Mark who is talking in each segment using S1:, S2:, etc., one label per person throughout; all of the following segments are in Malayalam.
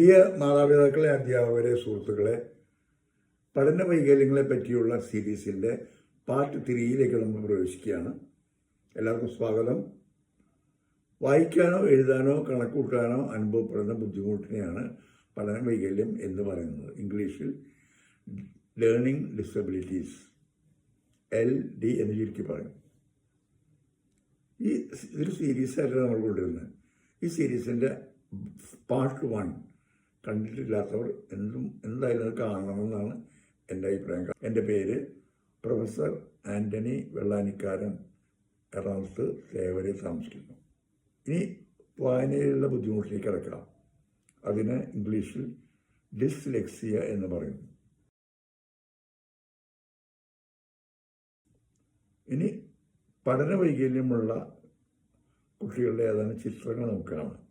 S1: പ്രിയ മാതാപിതാക്കളെ അധ്യാപകരെ സുഹൃത്തുക്കളെ പഠന വൈകല്യങ്ങളെ പറ്റിയുള്ള സീരീസിന്റെ പാർട്ട് ത്രീയിലേക്ക് നമ്മൾ പ്രവേശിക്കുകയാണ്. എല്ലാവർക്കും സ്വാഗതം. വായിക്കാനോ എഴുതാനോ കണക്കൂട്ടാനോ അനുഭവപ്പെടുന്ന ബുദ്ധിമുട്ടിനെയാണ് പഠന വൈകല്യം എന്ന് പറയുന്നത്. ഇംഗ്ലീഷിൽ ലേണിംഗ് ഡിസബിലിറ്റീസ് എൽ ഡി എന്ന് ചുരുക്കി പറയും. ഈ ഇതൊരു സീരീസായിട്ടാണ് നമ്മൾ കൊണ്ടുവരുന്നത്. ഈ സീരീസിന്റെ പാർട്ട് വൺ കണ്ടിട്ടില്ലാത്തവർ എന്തും എന്തായാലും കാണണമെന്നാണ് എന്റെ അഭിപ്രായം. എന്റെ പേര് പ്രൊഫസർ ആന്റണി വെള്ളാനിക്കാരൻ. എറണാകുളത്ത് സേവരെ താമസിക്കുന്നു. ഇനി വായനയിലുള്ള ബുദ്ധിമുട്ടിലേക്ക് കിടക്കാം. അതിന് ഇംഗ്ലീഷിൽ ഡിസ്ലെക്സിയ എന്ന് പറയുന്നു. ഇനി പഠന വൈകല്യമുള്ള കുട്ടികളുടെ ഏതാനും ചിത്രങ്ങൾ നമുക്ക് കാണാം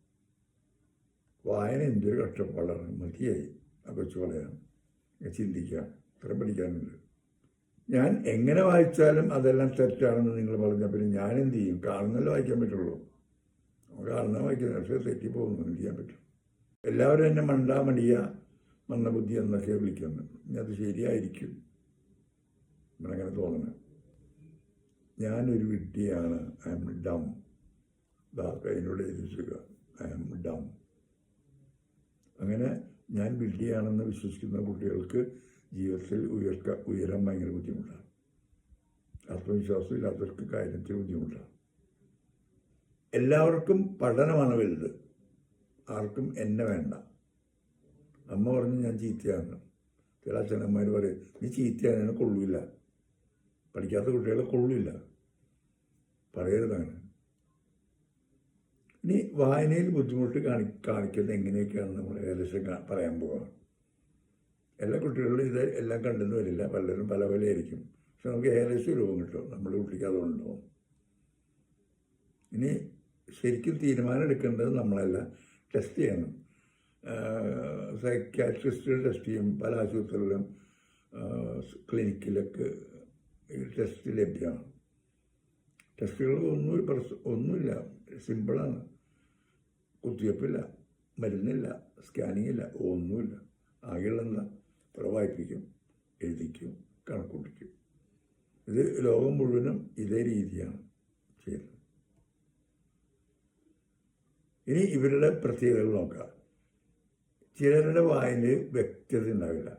S1: വായന എന്തൊരു കഷ്ടപ്പാടാണ് മതിയായി ആ കൊച്ചു പറയാൻ. ചിന്തിക്കാം. ഇത്ര പഠിക്കാനുണ്ട്. ഞാൻ എങ്ങനെ വായിച്ചാലും അതെല്ലാം തെറ്റാണെന്ന് നിങ്ങൾ പറഞ്ഞാൽ പിന്നെ ഞാൻ എന്ത് ചെയ്യും? കാണുന്നല്ലോ വായിക്കാൻ പറ്റുള്ളൂ. കാണുന്ന വായിക്കുന്ന പക്ഷേ തെറ്റിപ്പോകുന്നു. എന്ത് ചെയ്യാൻ പറ്റും? എല്ലാവരും എന്നെ മണ്ടാ മടിയ മണ്ണ ബുദ്ധി എന്നൊക്കെ വിളിക്കുന്നു. ഇനി അത് ശരിയായിരിക്കും. അങ്ങനെ തോന്നുന്നത് ഞാനൊരു വിട്ടിയാണ് ഐ എം ഡം. എന്നോട് എഴുതിച്ചുക ഐ എം ഡം. അങ്ങനെ ഞാൻ വിഡ്ഢിയാണെന്ന് വിശ്വസിക്കുന്ന കുട്ടികൾക്ക് ജീവിതത്തിൽ ഉയർക്ക ഉയരാൻ ഭയങ്കര ബുദ്ധിമുട്ടാണ്. ആത്മവിശ്വാസം ഇല്ലാത്തവർക്ക് കാര്യത്തിൽ ബുദ്ധിമുട്ടാണ്. എല്ലാവർക്കും പഠനമാണ് വലുത്. ആർക്കും എന്നെ വേണ്ട. അമ്മ പറഞ്ഞു ഞാൻ ചീത്തയാണ്. ചില അച്ഛനമ്മമാർ പറയും നീ ചീത്തയാണ് കൊള്ളില്ല പഠിക്കാത്ത കുട്ടികളെ കൊള്ളില്ല പറയരുതാണ് ഇനി വായനയിൽ ബുദ്ധിമുട്ട് കാണി കാണിക്കുന്നത് എങ്ങനെയൊക്കെയാണ് നമ്മൾ ഏകദേശം പറയാൻ പോവുക എല്ലാ കുട്ടികളിലും ഇത് എല്ലാം കണ്ടെന്ന് വരില്ല. പലരും പല പല ആയിരിക്കും. പക്ഷെ നമുക്ക് ഏകദേശം രൂപം കിട്ടും. നമ്മുടെ കുട്ടിക്ക് അതുകൊണ്ടുണ്ടാവും. ഇനി ശരിക്കും തീരുമാനം എടുക്കേണ്ടത് നമ്മളല്ല. ടെസ്റ്റ് ചെയ്യണം. സൈക്കാട്രിസ്റ്റുകൾ ടെസ്റ്റ് ചെയ്യും. പല ആശുപത്രികളിലും ക്ലിനിക്കിലൊക്കെ ടെസ്റ്റ് ലഭ്യമാണ്. ടെസ്റ്റുകൾ ഒന്നും ഒരു പ്രശ്നം ഒന്നുമില്ല. സിമ്പിളാണ്. കുത്തിവയ്പ്പില്ല മരുന്നില്ല സ്കാനിങ് ഇല്ല ഒന്നുമില്ല. ആകെയുള്ള എന്താ കുറെ വായിപ്പിക്കും എഴുതിക്കും കണക്കൂട്ടിക്കും. ഇത് ലോകം മുഴുവനും ഇതേ രീതിയാണ് ചെയ്യുന്നത്. ഇനി ഇവരുടെ പ്രത്യേകതകൾ നോക്കാം ചിലരുടെ വായനയിൽ വ്യക്തത ഉണ്ടാവില്ല.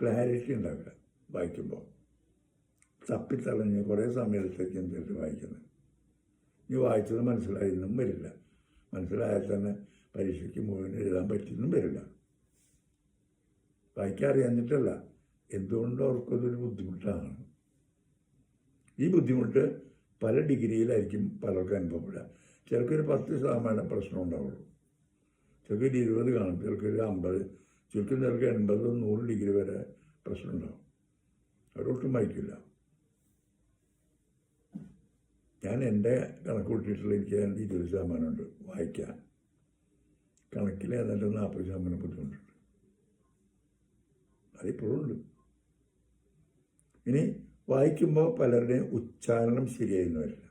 S1: ക്ലാരിറ്റി ഉണ്ടാവില്ല വായിക്കുമ്പോൾ. തപ്പിത്തളഞ്ഞ് കുറേ സമയത്തേക്ക് എന്തെങ്കിലും വായിക്കുന്നത് ഇനി വായിച്ചത് മനസ്സിലായെന്നും വരില്ല. മനസ്സിലായാൽ തന്നെ പരീക്ഷയ്ക്ക് മുഴുവൻ എഴുതാൻ പറ്റിയെന്നും വരില്ല. വായിക്കാൻ അറിയാഞ്ഞിട്ടല്ല. എന്തുകൊണ്ട് അവർക്കതൊരു ബുദ്ധിമുട്ടാണ്? ഈ ബുദ്ധിമുട്ട് പല ഡിഗ്രിയിലായിരിക്കും പലർക്കും അനുഭവപ്പെടുക. ചിലർക്കൊരു പത്ത് ശതമാനം പ്രശ്നം ഉണ്ടാവുള്ളൂ. ചിലക്കൊരു ഇരുപത് കാണും. ചിലർക്കൊരു അമ്പത്. ചുരുക്കം ചിലർക്ക് എൺപത് നൂറ് ഡിഗ്രി വരെ പ്രശ്നം ഉണ്ടാവും. അവരൊട്ടും വായിക്കില്ല. ഞാൻ എന്റെ കണക്ക് കൂട്ടിയിട്ടുള്ള എനിക്ക് ഏതാണ്ട് ഇരുപത് ശതമാനമുണ്ട് വായിക്കാൻ. കണക്കിൽ ഏതാണ്ട് നാൽപ്പത് ശതമാനം ബുദ്ധിമുട്ടുണ്ട്. അതിപ്പോഴും ഉണ്ട് ഇനി വായിക്കുമ്പോൾ പലരുടെയും ഉച്ചാരണം ശരിയായിരുന്നു വരില്ല.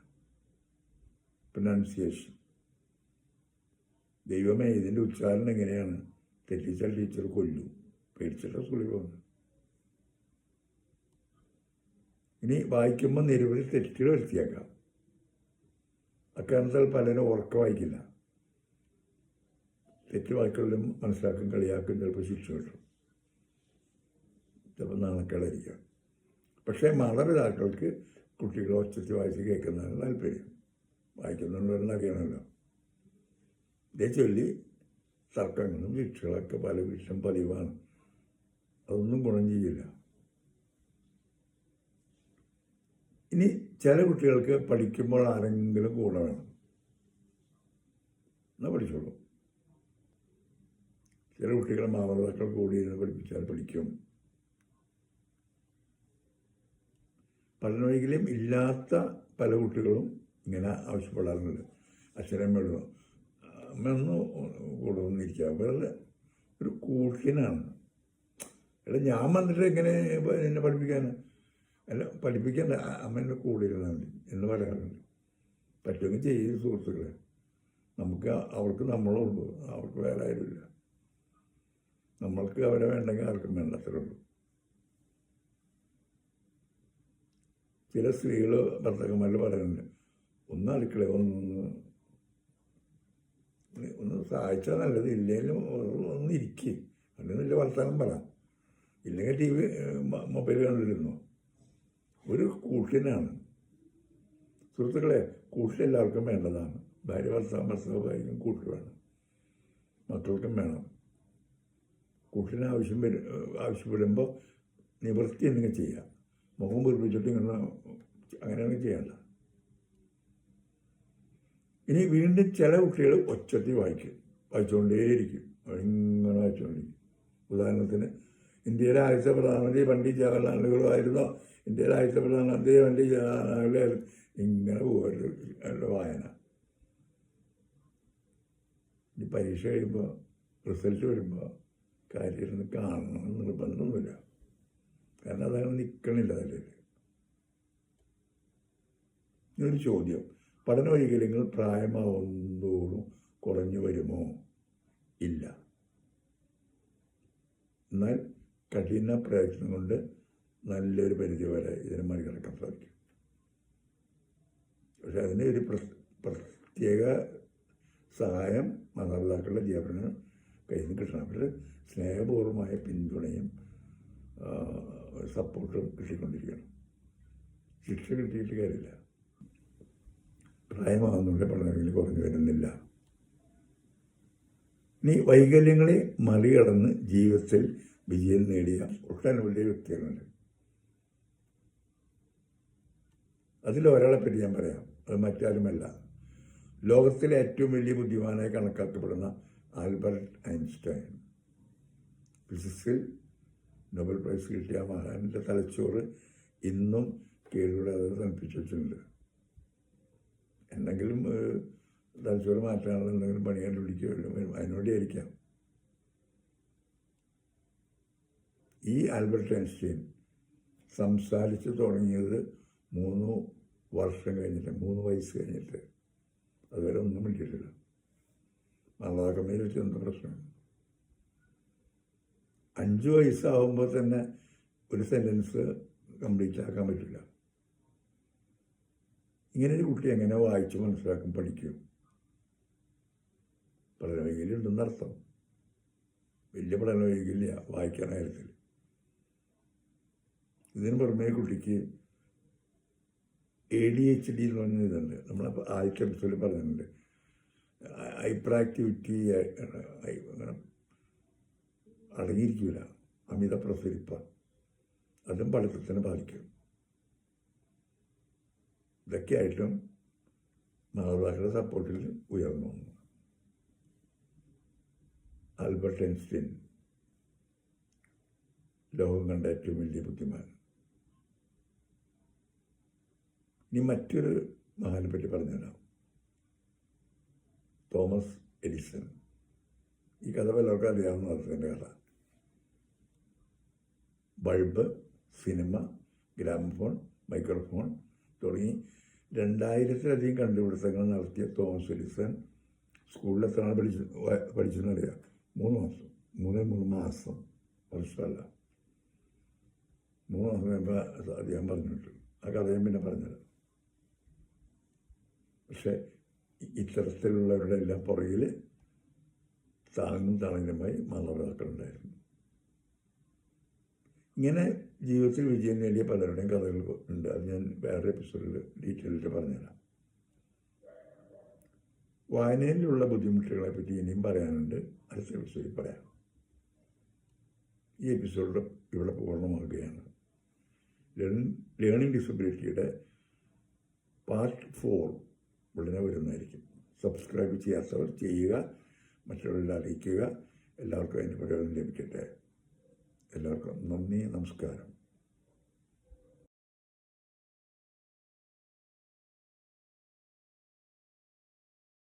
S1: പ്രൊനൗൺസിയേഷൻ ദൈവമേ ഇതിന്റെ ഉച്ചാരണം എങ്ങനെയാണ്? തെറ്റിച്ചാൽ ടീച്ചർ കൊല്ലു. പേടിച്ചിട്ട് സ്കൂളിൽ പോകുന്നു ഇനി വായിക്കുമ്പോൾ നിരവധി തെറ്റുകൾ വരുത്തിയേക്കാം. അക്കാരണത്താൽ പലരും ഉറക്ക വായിക്കില്ല. തെറ്റ് വാക്കുകളിലും മനസ്സിലാക്കും കളിയാക്കും ചിലപ്പോൾ ശിക്ഷ കിട്ടും. ചിലപ്പോൾ നാണക്കേടായിരിക്കാം. പക്ഷേ മാതാപിതാക്കൾക്ക് കുട്ടികൾ ഒച്ചത്തിൽ വായിച്ച് കേൾക്കുന്നതാണ് താല്പര്യം. വായിക്കുന്നുണ്ടെന്നറിയണമല്ലോ ഇതേ ചൊല്ലി തർക്കങ്ങളും ശിക്ഷകളൊക്കെ പല വിഷം പതിവാണ്. അതൊന്നും ഗുണം ചെയ്യില്ല. ഇനി ചില കുട്ടികൾക്ക് പഠിക്കുമ്പോൾ ആരെങ്കിലും കൂടെ വേണം. എന്നാൽ പഠിച്ചോളൂ. ചില കുട്ടികളെ മാതാപിതാക്കൾ കൂടി പഠിപ്പിച്ചാൽ പഠിക്കും. പഠനവൈകല്യം ഇല്ലാത്ത പല കുട്ടികളും ഇങ്ങനെ ആവശ്യപ്പെടാറുണ്ട്. അച്ഛനമ്മയോട് അമ്മയൊന്ന് കൂടെ വന്നിരിക്കുക. വെറുതെ ഒരു കൂട്ടിനാണ്. എടാ ഞാൻ വന്നിട്ട് എങ്ങനെ എന്നെ പഠിപ്പിക്കാൻ അല്ല പഠിപ്പിക്കേണ്ട അമ്മേന്റെ കൂടെ ഇരുന്നാൽ എന്ന് പറയാറുണ്ട്. പറ്റുമെങ്കിൽ ചെയ്യും സുഹൃത്തുക്കളെ. നമുക്ക് അവർക്ക് നമ്മളുള്ളൂ അവർക്ക് വേറെ ആരുമില്ല. നമ്മൾക്ക് അവരെ വേണ്ടെങ്കിൽ ആർക്കും വേണ്ട ചില സ്ത്രീകൾ ഭർത്താക്കന്മാരിൽ പറയുന്നുണ്ട് ഒന്ന് അടുക്കള ഒന്ന് ഒന്ന് സഹായിച്ചാൽ നല്ലത് ഇല്ലെങ്കിലും ഒന്ന് ഇരിക്കുക അല്ലെങ്കിൽ വർത്തമാനം പറ. ഇല്ലെങ്കിൽ ടി വി മൊബൈൽ കണ്ടിരുന്നു? ഒരു കൂട്ടിനാണ് സുഹൃത്തുക്കളെ കൂട്ടിൽ എല്ലാവർക്കും വേണ്ടതാണ്. ഭാര്യ ഭാര്യക്കും കൂട്ട് വേണം മക്കൾക്കും വേണം. കൂട്ടിന് ആവശ്യം വരും ആവശ്യപ്പെടുമ്പോൾ നിവൃത്തി എന്തെങ്കിലും ചെയ്യാം. മുഖം പൊരിപ്പിച്ചിട്ട് ഇങ്ങനെ അങ്ങനെയൊന്നും ചെയ്യണ്ട ഇനി വീണ്ടും ചില കുട്ടികൾ ഒച്ചത്തി വായിക്കും. വായിച്ചുകൊണ്ടേയിരിക്കും. ഇങ്ങനെ വായിച്ചുകൊണ്ടിരിക്കും. ഉദാഹരണത്തിന് ഇന്ത്യയിലെ ആദ്യത്തെ പ്രധാനമന്ത്രി പണ്ഡിറ്റ് ജവഹർലാൽ നെഹ്റു ആയിരുന്നോ? ഇന്ത്യയിലെ ആദ്യത്തെ പ്രധാനമന്ത്രി പണ്ഡിറ്റ് ജവഹർലാൽ നെഹ്റു ഇങ്ങനെ പോകുമല്ലോ വായന. ഈ പരീക്ഷ കഴിയുമ്പോൾ റിസൾട്ട് വരുമ്പോൾ കാര്യം ഇരുന്ന് കാണണം നിർബന്ധമൊന്നുമില്ല. കാരണം അതങ്ങനെ നിൽക്കണില്ല അതിൽ ഇതൊരു ചോദ്യം. പഠന വൈകല്യങ്ങൾ പ്രായമാവുന്നതോടും കുറഞ്ഞു വരുമോ? ഇല്ല. എന്നാൽ കഠിന പ്രയത്നം കൊണ്ട് നല്ലൊരു പരിധി വരെ ഇതിനെ മറികടക്കാൻ സാധിക്കും. പക്ഷെ അതിന് ഒരു പ്രത്യേക സഹായം മാതാപിതാക്കളുടെ ജീവന് കയ്യിൽ നിന്ന് കിട്ടണം. അവർ സ്നേഹപൂർവമായ പിന്തുണയും സപ്പോർട്ടും കിട്ടിക്കൊണ്ടിരിക്കണം. ശിക്ഷ കിട്ടിയിട്ട് കാര്യമില്ല. പ്രായമാകുന്നുണ്ട് പഠനങ്ങളിൽ കുറഞ്ഞു വരുന്നില്ല. ഇനി വൈകല്യങ്ങളെ മറികടന്ന് ജീവിതത്തിൽ വിജയം നേടിയ ഒട്ടനവധി വ്യക്തികളുണ്ട് അതിൽ ഒരാളെ പറ്റി ഞാൻ പറയാം. അത് മറ്റാരുമല്ല. ലോകത്തിലെ ഏറ്റവും വലിയ ബുദ്ധിമാനായി കണക്കാക്കപ്പെടുന്ന ആൽബർട്ട് ഐൻസ്റ്റൈൻ. ഫിസിക്സിൽ നോബൽ പ്രൈസ് കിട്ടിയ മഹാനിന്റെ തലച്ചോറ് ഇന്നും കേടുകൂടാതെ തണുപ്പിച്ച് വെച്ചിട്ടുണ്ട്. എന്തെങ്കിലും തലച്ചോറ് മാറ്റാനുള്ള എന്തെങ്കിലും പണി കണ്ടുപിടിക്കുകയോ അതിനോടെയായിരിക്കാം ഈ ആൽബർട്ട് ഐൻസ്റ്റീൻ സംസാരിച്ചു തുടങ്ങിയത് മൂന്ന് വർഷം കഴിഞ്ഞിട്ട് മൂന്ന് വയസ്സ് കഴിഞ്ഞിട്ട്. അതുവരെ ഒന്നും വിളിച്ചിട്ടില്ല മാതാക്കമ്മയിൽ വെച്ച് എന്താ പ്രശ്നം. അഞ്ച് വയസ്സാവുമ്പോൾ തന്നെ ഒരു സെന്റൻസ് കംപ്ലീറ്റ് ആക്കാൻ പറ്റില്ല. ഇങ്ങനെ ഒരു കുട്ടി എങ്ങനെ വായിച്ച് മനസ്സിലാക്കും പഠിക്കും? പഠന വൈകല്യം ഉണ്ടെന്ന് അർത്ഥം വലിയ പഠന വൈകല്യ വായിക്കാൻ കാര്യത്തിൽ ഇതിന് പുറമേ കുട്ടിക്ക് എ ഡി എച്ച് ഡി എന്ന് പറഞ്ഞ ഇതുണ്ട്. നമ്മൾ ആദ്യത്തെ എപ്പിസോഡിൽ പറഞ്ഞിട്ടുണ്ട്. ഹൈപ്പർ ആക്ടിവിറ്റി അങ്ങനെ അടങ്ങിയിരിക്കില്ല അമിത പ്രസരിപ്പ. അതും പഠിത്തത്തിനെ ബാധിക്കും. ഇതൊക്കെയായിട്ടും മാതാപിതാക്കളുടെ സപ്പോർട്ടിൽ ഉയർന്നു വന്നു. ആൽബർട്ട് ഐൻസ്റ്റീൻ ലോകം കണ്ട ഏറ്റവും വലിയ ബുദ്ധിമാൻ. ഇനി മറ്റൊരു മഹാനെ പറ്റി പറഞ്ഞുതരാം. Thomas Edison. ഈ കഥ പലർക്കും അറിയാവുന്ന അദ്ദേഹത്തിന്റെ കഥ. ബൾബ് സിനിമ ഗ്രാമഫോൺ മൈക്രോഫോൺ തുടങ്ങി രണ്ടായിരത്തിലധികം കണ്ടുപിടുത്തങ്ങൾ നടത്തിയ തോമസ് എഡിസൺ സ്കൂളിൽ എത്ര നാൾ പഠിച്ചു പഠിച്ചെന്നറിയാം മൂന്ന് മാസം. മൂന്നേ മൂന്ന് മാസം. വർഷമല്ല. മൂന്ന് മാസം കഴിയുമ്പോൾ അദ്ദേഹം പറഞ്ഞിട്ട് ആ കഥയും പിന്നെ പറഞ്ഞത് പക്ഷേ ഇത്തരത്തിലുള്ളവരുടെ എല്ലാം പുറകിൽ താങ്ങും തണലുമായി മാതാപിതാക്കളുണ്ടായിരുന്നു. ഇങ്ങനെ ജീവിതത്തിൽ വിജയം നേടിയ പലരുടെയും കഥകൾ ഉണ്ട്. അത് ഞാൻ വേറെ എപ്പിസോഡിൽ ഡീറ്റെയിലായിട്ട് പറഞ്ഞുതരാം. വായനയിലുള്ള ബുദ്ധിമുട്ടുകളെ പറ്റി ഇനിയും പറയാനുണ്ട്. അടുത്ത എപ്പിസോഡിൽ പറയാം. ഈ എപ്പിസോഡ് ഇവിടെ പൂർണമാകുകയാണ് ലേണിംഗ് ഡിസബിലിറ്റിയുടെ പാർട്ട് ഫോർ ഉടനെ വരുന്നതായിരിക്കും. സബ്സ്ക്രൈബ് ചെയ്യാത്തവർ ചെയ്യുക മറ്റുള്ളവരെ അറിയിക്കുക. എല്ലാവർക്കും അതിന്റെ പ്രയോജനം ലഭിക്കട്ടെ. എല്ലാവർക്കും നന്ദി നമസ്കാരം.